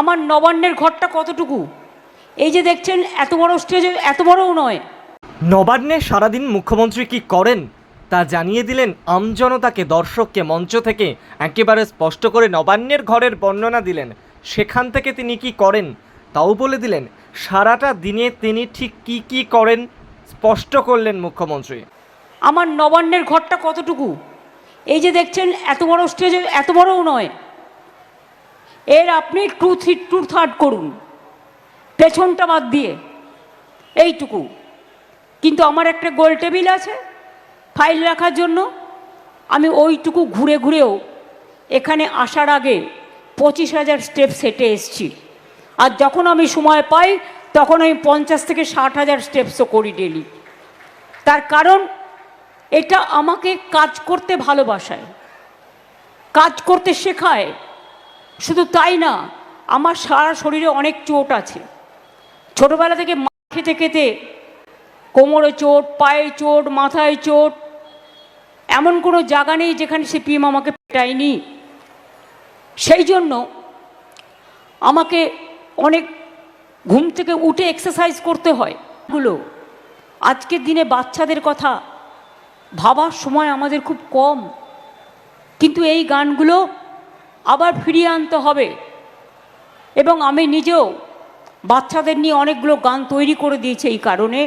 আমার নবান্নের ঘরটা কতটুকু? এই যে দেখছেন এত বড় স্টেজ এত বড়ও নয়। নবান্নে সারাদিন মুখ্যমন্ত্রী কি করেন তা জানিয়ে দিলেন আমজনতাকে দর্শককে মঞ্চ থেকে। একেবারে স্পষ্ট করে নবান্নের ঘরের বর্ণনা দিলেন। সেখান থেকে তিনি কি করেন তাও বলে দিলেন সারাটা দিনে তিনি ঠিক কি কি করেন স্পষ্ট করলেন মুখ্যমন্ত্রী। আমার নবান্নের ঘরটা কতটুকু? এই যে দেখছেন এত বড় স্টেজ এত বড়ও নয়। এর আপনি টু থ্রি টু থার্ড করুন। পেছনটা বাদ দিয়ে। এইটুকু। কিন্তু আমার একটা গোল টেবিল আছে ফাইল রাখার জন্য। আমি ওইটুকু ঘুরে ঘুরেও এখানে আসার আগে পঁচিশ হাজার স্টেপ সেটে এসছি। আর যখন আমি সময় পাই, তখন আমি পঞ্চাশ থেকে ষাট হাজার স্টেপসও করি ডেলি তার কারণ, এটা আমাকে কাজ করতে ভালোবাসায়। কাজ করতে শেখায়। শুধু তাই না, আমার সারা শরীরে অনেক চোট আছে। ছোটোবেলা থেকে মা খেতে খেতে কোমরে চোট, পায়ে চোট, মাথায় চোট, এমন কোনো জায়গা নেই যেখানে সিপিএম আমাকে পেটায়নি। সেই জন্য আমাকে অনেক ঘুম থেকে উঠে এক্সারসাইজ করতে হয়। গুলো আজকের দিনে বাচ্চাদের কথা ভাবার সময় আমাদের খুব কম। কিন্তু এই গানগুলো আবার ফিরিয়ে আনতে হবে। এবং আমি নিজেও বাচ্চাদের নিয়ে অনেকগুলো গান তৈরি করে দিয়েছি এই কারণে।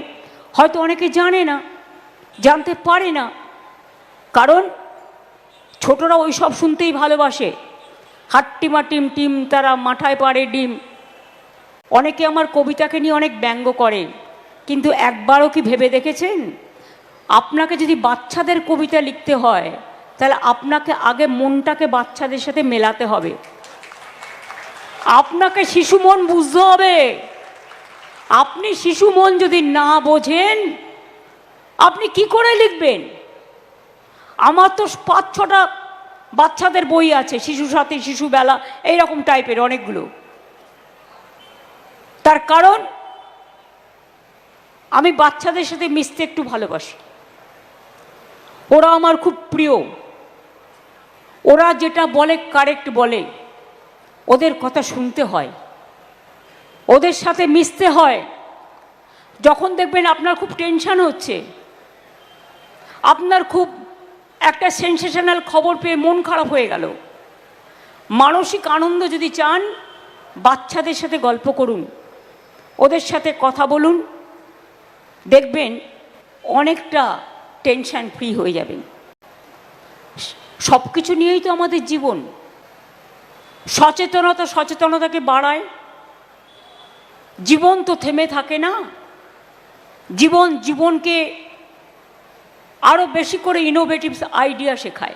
হয়তো অনেকে জানে না, জানতে পারে না। কারণ ছোটরা ওই সব শুনতেই ভালোবাসে। হাট্টিমা টিম টিম তারা মাথায় পাড়ে ডিম। অনেকে আমার কবিতাকে নিয়ে অনেক ব্যঙ্গ করে। কিন্তু একবারও কি ভেবে দেখেছেন? আপনাকে যদি বাচ্চাদের কবিতা লিখতে হয় তাহলে আপনাকে আগে মনটাকে বাচ্চাদের সাথে মেলাতে হবে। আপনাকে শিশু মন বুঝতে হবে। আপনি শিশু মন যদি না বোঝেন, আপনি কি করে লিখবেন? আমার তো পাঁচ, ছটা বাচ্চাদের বই আছে, শিশু সাথী শিশুবেলা এইরকম টাইপের অনেকগুলো। তার কারণ, আমি বাচ্চাদের সাথে মিশতে একটু ভালোবাসি। ওরা আমার খুব প্রিয়। ওরা যেটা বলে কারেক্ট বলে, ওদের কথা শুনতে হয়। ওদের সাথে মিশতে হয়। যখন দেখবেন আপনার খুব টেনশান হচ্ছে, আপনার খুব একটা সেন্সেশনাল খবর পেয়ে মন খারাপ হয়ে গেল। মানসিক আনন্দ যদি চান, বাচ্চাদের সাথে গল্প করুন, ওদের সাথে কথা বলুন, দেখবেন অনেকটা টেনশন ফ্রি হয়ে যাবেন। সব কিছু নিয়েই তো আমাদের জীবন। সচেতনতা সচেতনতাকে বাড়ায়। জীবন তো থেমে থাকে না। জীবন জীবনকে আরও বেশি করে ইনোভেটিভ আইডিয়া শেখায়।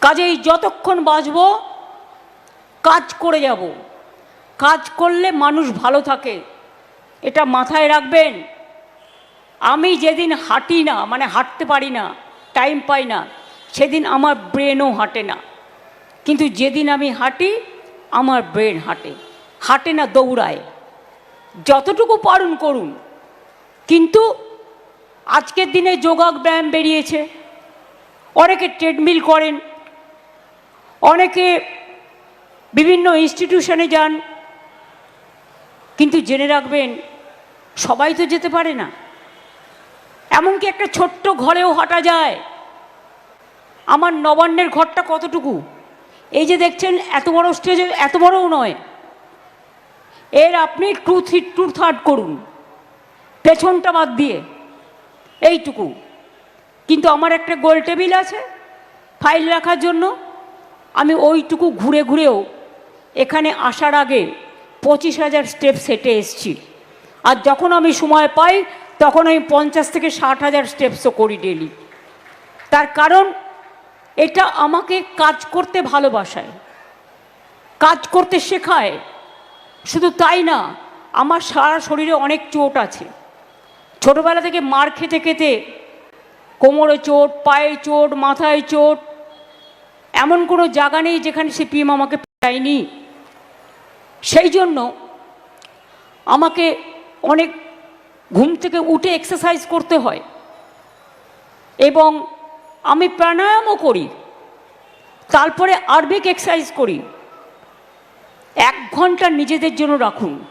কাজেই যতক্ষণ বাঁচব, কাজ করে যাব। কাজ করলে মানুষ ভালো থাকে। এটা মাথায় রাখবেন। আমি যেদিন হাঁটি না মানে হাঁটতে পারি না টাইম পাই না সেদিন আমার ব্রেনও হাঁটে না। কিন্তু যেদিন আমি হাঁটি, আমার ব্রেন হাঁটে। হাঁটে না, দৌড়ায়। যতটুকু পারুন করুন। কিন্তু আজকের দিনে যোগাক ব্যায়াম বেরিয়েছে। অনেকে ট্রেডমিল করেন। অনেকে বিভিন্ন ইনস্টিটিউশনে যান। কিন্তু জেনে রাখবেন, সবাই তো যেতে পারে না। এমনকি একটা ছোট্ট ঘরেও হাঁটা যায়। আমার নবান্নের ঘরটা কতটুকু? এই যে দেখছেন, এত বড় স্টেজ এত বড়ও নয়। এর আপনি টু থ্রি টু থার্ড করুন। পেছনটা বাদ দিয়ে। এইটুকু। কিন্তু আমার একটা গোল টেবিল আছে, ফাইল রাখার জন্য। আমি ওইটুকু ঘুরে ঘুরেও এখানে আসার আগে পঁচিশ হাজার স্টেপ সেটে এসছি। আর যখন আমি সময় পাই, তখন আমি পঞ্চাশ থেকে ষাট হাজার স্টেপসও করি ডেলি তার কারণ এটা আমাকে কাজ করতে ভালোবাসায়, কাজ করতে শেখায়। শুধু তাই না, আমার সারা শরীরে অনেক চোট আছে। ছোটোবেলা থেকে মার খেতে খেতে কোমরে চোট, পায়ে চোট, মাথায় চোট, এমন কোনো জায়গা নেই যেখানে সিপিএম আমাকে পেটায়নি সেই জন্য আমাকে অনেক ঘুম থেকে উঠে এক্সারসাইজ করতে হয়। এবং আমি প্রাণায়ামও করি তারপরে আরবিক এক্সারসাইজ করি। এক ঘণ্টা নিজেদের জন্য রাখুন।